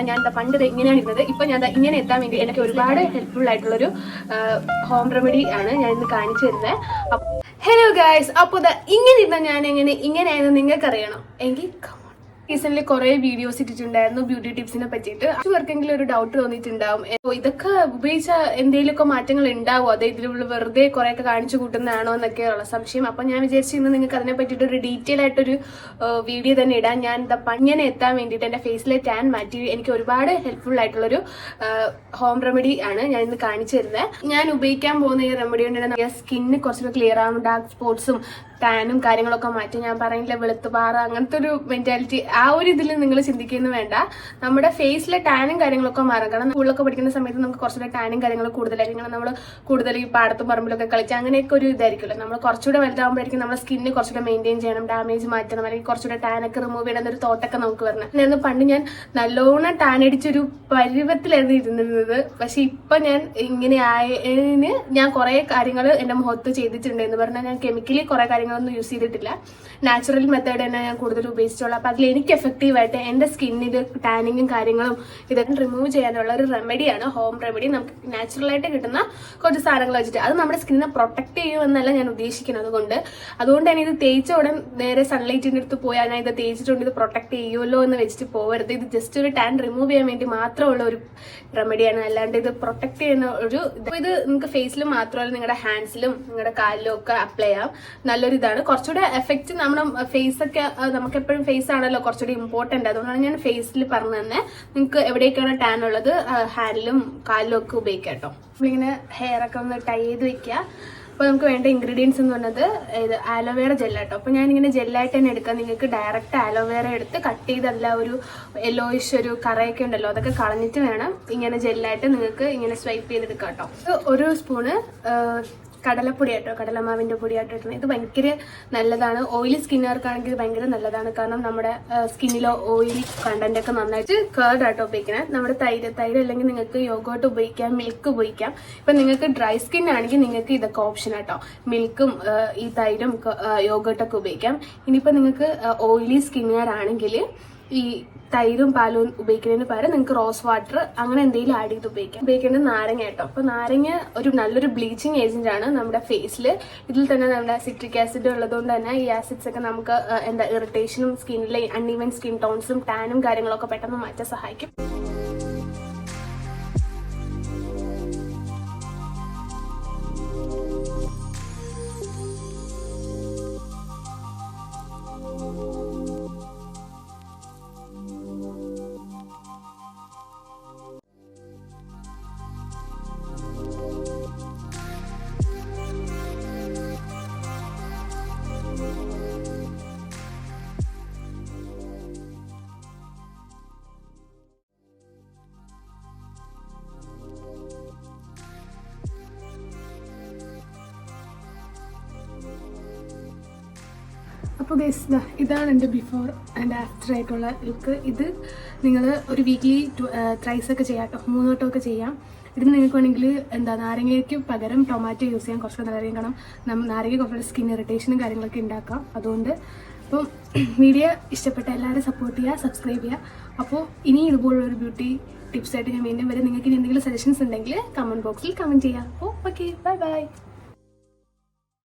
ഞാൻ പണ്ട് ഇങ്ങനെയാണ് ഇരുന്നത്. ഇപ്പൊ ഞാൻ ഇങ്ങനെ എത്താൻ വേണ്ടി എനിക്ക് ഒരുപാട് ഹെൽപ്ഫുൾ ആയിട്ടുള്ള ഒരു ഹോം റെമഡി ആണ് ഞാൻ ഇന്ന് കാണിച്ചു തരുന്നത് ഹലോ ഗായ്സ് അപ്പൊ ഇങ്ങനെ ഇരുന്ന ഞാൻ എങ്ങനെ ഇങ്ങനെയായിരുന്നു നിങ്ങൾക്ക് അറിയണം എങ്കിൽ റീസെന്റ് കുറെ വീഡിയോസ് ഇട്ടിട്ടുണ്ടായിരുന്നു ബ്യൂട്ടി ടിപ്സിനെ പറ്റിയിട്ട്. ആർക്കെങ്കിലും ഒരു ഡൗട്ട് തോന്നിയിട്ടുണ്ടാവും. ഇതൊക്കെ ഉപയോഗിച്ച എന്തെങ്കിലുമൊക്കെ മാറ്റങ്ങൾ ഉണ്ടാവും? അതോ ഇതിലുള്ള വെറുതെ കുറെ ഒക്കെ കാണിച്ചു കൂട്ടുന്നതാണോ എന്നൊക്കെയുള്ള സംശയം. അപ്പൊ ഞാൻ വിചാരിച്ചു ഇന്ന് നിങ്ങൾക്ക് അതിനെ പറ്റിയിട്ട് ഒരു ഡീറ്റെയിൽ ആയിട്ടൊരു വീഡിയോ തന്നെ ഇടാൻ. ഞാൻ എന്താ പങ്ങനെ എത്താൻ വേണ്ടിയിട്ട് എന്റെ ഫേസിലെ ടാൻ മാറ്റി. എനിക്ക് ഒരുപാട് ഹെൽപ്ഫുൾ ആയിട്ടുള്ള ഒരു ഹോം റെമഡി ആണ് ഞാൻ ഇന്ന് കാണിച്ചു തരുന്നത് ഞാൻ ഉപയോഗിക്കാൻ പോകുന്ന ഈ റെമഡി കൊണ്ട് സ്കിന്നിന് കുറച്ചുകൂടെ ക്ലിയർ ആവും ഡാർക്ക് സ്പോട്ട്സും ടാനും കാര്യങ്ങളൊക്കെ മാറ്റി. ഞാൻ പറയുന്നില്ല വെളുത്തുപാറ അങ്ങനത്തെ ഒരു മെന്റാലിറ്റി ആ ഒരു ഇതിൽ നിങ്ങൾ ചിന്തിക്കുന്നു വേണ്ട. നമ്മുടെ ഫേസിലെ ടാനും കാര്യങ്ങളൊക്കെ മറക്കണം. സ്കൂളിലൊക്കെ പഠിക്കുന്ന സമയത്ത് നമുക്ക് കുറച്ചുകൂടെ ടാനും കാര്യങ്ങളും കൂടുതലായിരിക്കും. നമ്മൾ കൂടുതൽ ഈ പാടത്തും പറമ്പിലൊക്കെ കളിച്ച് അങ്ങനെയൊക്കെ ഒരു ഇതായിരിക്കുമല്ലോ. നമ്മൾ കുറച്ചുകൂടെ വലുതാകുമ്പോഴായിരിക്കും നമ്മുടെ സ്കിന്ന് കുറച്ചുകൂടെ മെയിന്റെയിൻ ചെയ്യണം ഡാമേജ് മാറ്റണം അല്ലെങ്കിൽ കുറച്ചുകൂടെ ടാനൊക്കെ റിമൂവ് ചെയ്യണം എന്നൊരു തോട്ടൊക്കെ നമുക്ക് വരണം. എന്നായിരുന്നു പണ്ട് ഞാൻ നല്ലോണം ടാൻ അടിച്ചൊരു പരുവത്തിലായിരുന്നു ഇരുന്നിരുന്നത് പക്ഷെ ഇപ്പൊ ഞാൻ ഇങ്ങനെ ആയതിന് ഞാൻ കുറെ കാര്യങ്ങൾ എന്റെ മുഖത്ത് ചെയ്തിട്ടുണ്ട് എന്ന് പറഞ്ഞാൽ ഞാൻ കെമിക്കലി കുറെ കാര്യങ്ങളൊന്നും യൂസ് ചെയ്തിട്ടില്ല. നാച്ചുറൽ മെത്തേഡ് തന്നെ ഞാൻ കൂടുതൽ ഉപയോഗിച്ചിട്ടുള്ളൂ. അപ്പൊ അതിൽ എനിക്ക് എഫക്റ്റീവായിട്ട് എന്റെ സ്കിന്നിൽ ടാനിങ്ങും കാര്യങ്ങളും ഇതൊക്കെ റിമൂവ് ചെയ്യാനുള്ള ഒരു റെമഡിയാണ് ഹോം റെമഡി നമുക്ക് നാച്ചുറലായിട്ട് കിട്ടുന്ന കുറച്ച് സാധനങ്ങൾ വെച്ചിട്ട് അത് നമ്മുടെ സ്കിന്നിനെ പ്രൊട്ടക്ട് ചെയ്യുമെന്നല്ല ഞാൻ ഉദ്ദേശിക്കുന്നത് അതുകൊണ്ട് അതുകൊണ്ട് തന്നെ ഇത് തേച്ച ഉടൻ നേരെ സൺലൈറ്റിന്റെ അടുത്ത് പോയാൽ ഞാൻ ഇത് തേച്ചിട്ടുണ്ട് ഇത് പ്രൊട്ടക്ട് ചെയ്യുമല്ലോ എന്ന് വെച്ചിട്ട് പോകരുത് ഇത് ജസ്റ്റ് ഒരു ടാൻ റിമൂവ് ചെയ്യാൻ വേണ്ടി മാത്രമുള്ള ഒരു റെമഡിയാണ് അല്ലാണ്ട് ഇത് പ്രൊട്ടക്ട് ചെയ്യുന്ന ഒരു ഇത് നിങ്ങൾക്ക് ഫേസിലും മാത്രമല്ല നിങ്ങളുടെ ഹാൻഡ്സിലും നിങ്ങളുടെ കാലിലും ഒക്കെ അപ്ലൈ ചെയ്യാം. നല്ലൊരു ഇതാണ് കുറച്ചുകൂടെ എഫക്റ്റ് നമ്മുടെ ഫേസ് ഒക്കെ നമുക്ക് എപ്പോഴും ഫേസ് ആണല്ലോ. കുറച്ചുകൂടി ഇമ്പോർട്ടന്റ് അതുകൊണ്ടാണ് ഞാൻ ഫേസിൽ പറഞ്ഞു തന്നെ. നിങ്ങൾക്ക് എവിടെയൊക്കെയാണ് ടാൻ ഉള്ളത്? ഹാൻഡിലും കാലിലും ഒക്കെ ഉപയോഗിക്കാം കേട്ടോ. നമ്മളിങ്ങനെ ഹെയർ ഒക്കെ ഒന്ന് ടൈ ചെയ്ത് വെക്കുക. അപ്പോൾ നമുക്ക് വേണ്ട ഇൻഗ്രീഡിയൻസ് എന്ന് പറഞ്ഞത് ഇത് ആലോവേറ ജെല്ലാട്ടോ അപ്പോൾ ഞാനിങ്ങനെ ജെല്ലായിട്ട് തന്നെ എടുക്കാം. നിങ്ങൾക്ക് ഡയറക്റ്റ് ആലോവേറ എടുത്ത് കട്ട് ചെയ്തല്ല ഒരു യെല്ലോയിഷ് ഒരു കറയൊക്കെ ഉണ്ടല്ലോ അതൊക്കെ കളഞ്ഞിട്ട് വേണം ഇങ്ങനെ ജെല്ലായിട്ട് നിങ്ങൾക്ക് ഇങ്ങനെ സ്വൈപ്പ് ചെയ്തെടുക്കാം കേട്ടോ. ഒരു സ്പൂണ് കടലപ്പൊടി ആട്ടോ കടലമാവിന്റെ പൊടി ആട്ടോ ഇത് ഭയങ്കര നല്ലതാണ്. ഓയിലി സ്കിന്നുകാർക്കാണെങ്കിൽ ഭയങ്കര നല്ലതാണ്. കാരണം നമ്മുടെ സ്കിന്നിലോ ഓയിലി കണ്ടന്റ് ഒക്കെ നന്നായിട്ട് കേർഡ് ആട്ടോ ഉപയോഗിക്കണേ നമ്മുടെ തൈര് തൈര് അല്ലെങ്കിൽ നിങ്ങൾക്ക് യോഗോട്ട് ഉപയോഗിക്കാം മിൽക്ക് ഉപയോഗിക്കാം. ഇപ്പം നിങ്ങൾക്ക് ഡ്രൈ സ്കിൻ ആണെങ്കിൽ നിങ്ങൾക്ക് ഇതൊക്കെ ഓപ്ഷൻ ആട്ടോ. മിൽക്കും ഈ തൈരും യോഗോട്ടൊക്കെ ഉപയോഗിക്കാം. ഇനിയിപ്പോൾ നിങ്ങൾക്ക് ഓയിലി സ്കിന്നുകാരാണെങ്കിൽ ഈ തൈരും പാലും ഉപയോഗിക്കുന്നതിന് പകരം നിങ്ങൾക്ക് റോസ് വാട്ടർ അങ്ങനെ എന്തെങ്കിലും ആഡ് ചെയ്ത് ഉപയോഗിക്കാം. ഉപയോഗിക്കേണ്ടത് നാരങ്ങ കേട്ടോ. അപ്പോൾ നാരങ്ങ ഒരു നല്ലൊരു ബ്ലീച്ചിങ് ഏജന്റ് ആണ് നമ്മുടെ ഫേസിൽ ഇതിൽ തന്നെ നമ്മുടെ സിട്രിക് ആസിഡ് ഉള്ളതുകൊണ്ട് തന്നെ ഈ ആസിഡ്സ് ഒക്കെ നമുക്ക് എന്താ ഇറിറ്റേഷനും സ്കിന്നിലെ അൺഈവൻ സ്കിൻ ടോൺസും ടാനും കാര്യങ്ങളൊക്കെ പെട്ടെന്ന് മാറ്റാൻ സഹായിക്കും. അപ്പോൾ ഗൈസ് ഇതാണ് എന്റെ ബിഫോർ ആൻഡ് ആഫ്റ്റർ ആയിട്ടുള്ള ലുക്ക് ഇത് നിങ്ങൾ ഒരു വീക്ക്ലി ത്രൈസ് ഒക്കെ ചെയ്യാം മൂന്ന് വട്ടമൊക്കെ ചെയ്യാം. ഇതിന് നിങ്ങൾക്ക് വേണമെങ്കിൽ എന്താ നാരങ്ങയ്ക്ക് പകരം ടൊമാറ്റോ യൂസ് ചെയ്യാം. കുറച്ചുകൂടെ നല്ലതായിരിക്കും കാരണം നാരങ്ങ കുറച്ചുകൂടെ സ്കിൻ ഇറിറ്റേഷനും കാര്യങ്ങളൊക്കെ ഉണ്ടാക്കാം അതുകൊണ്ട് അപ്പം വീഡിയോ ഇഷ്ടപ്പെട്ട എല്ലാവരും സപ്പോർട്ട് ചെയ്യുക സബ്സ്ക്രൈബ് ചെയ്യുക അപ്പോൾ ഇനി ഇതുപോലുള്ള ഒരു ബ്യൂട്ടി ടിപ്സ് ആയിട്ട് ഞാൻ വീണ്ടും വരും. നിങ്ങൾക്ക് ഇനി എന്തെങ്കിലും സജഷൻസ് ഉണ്ടെങ്കിൽ കമന്റ് ബോക്സിൽ കമന്റ് ചെയ്യാം. അപ്പോൾ ഓക്കെ ബൈ ബൈ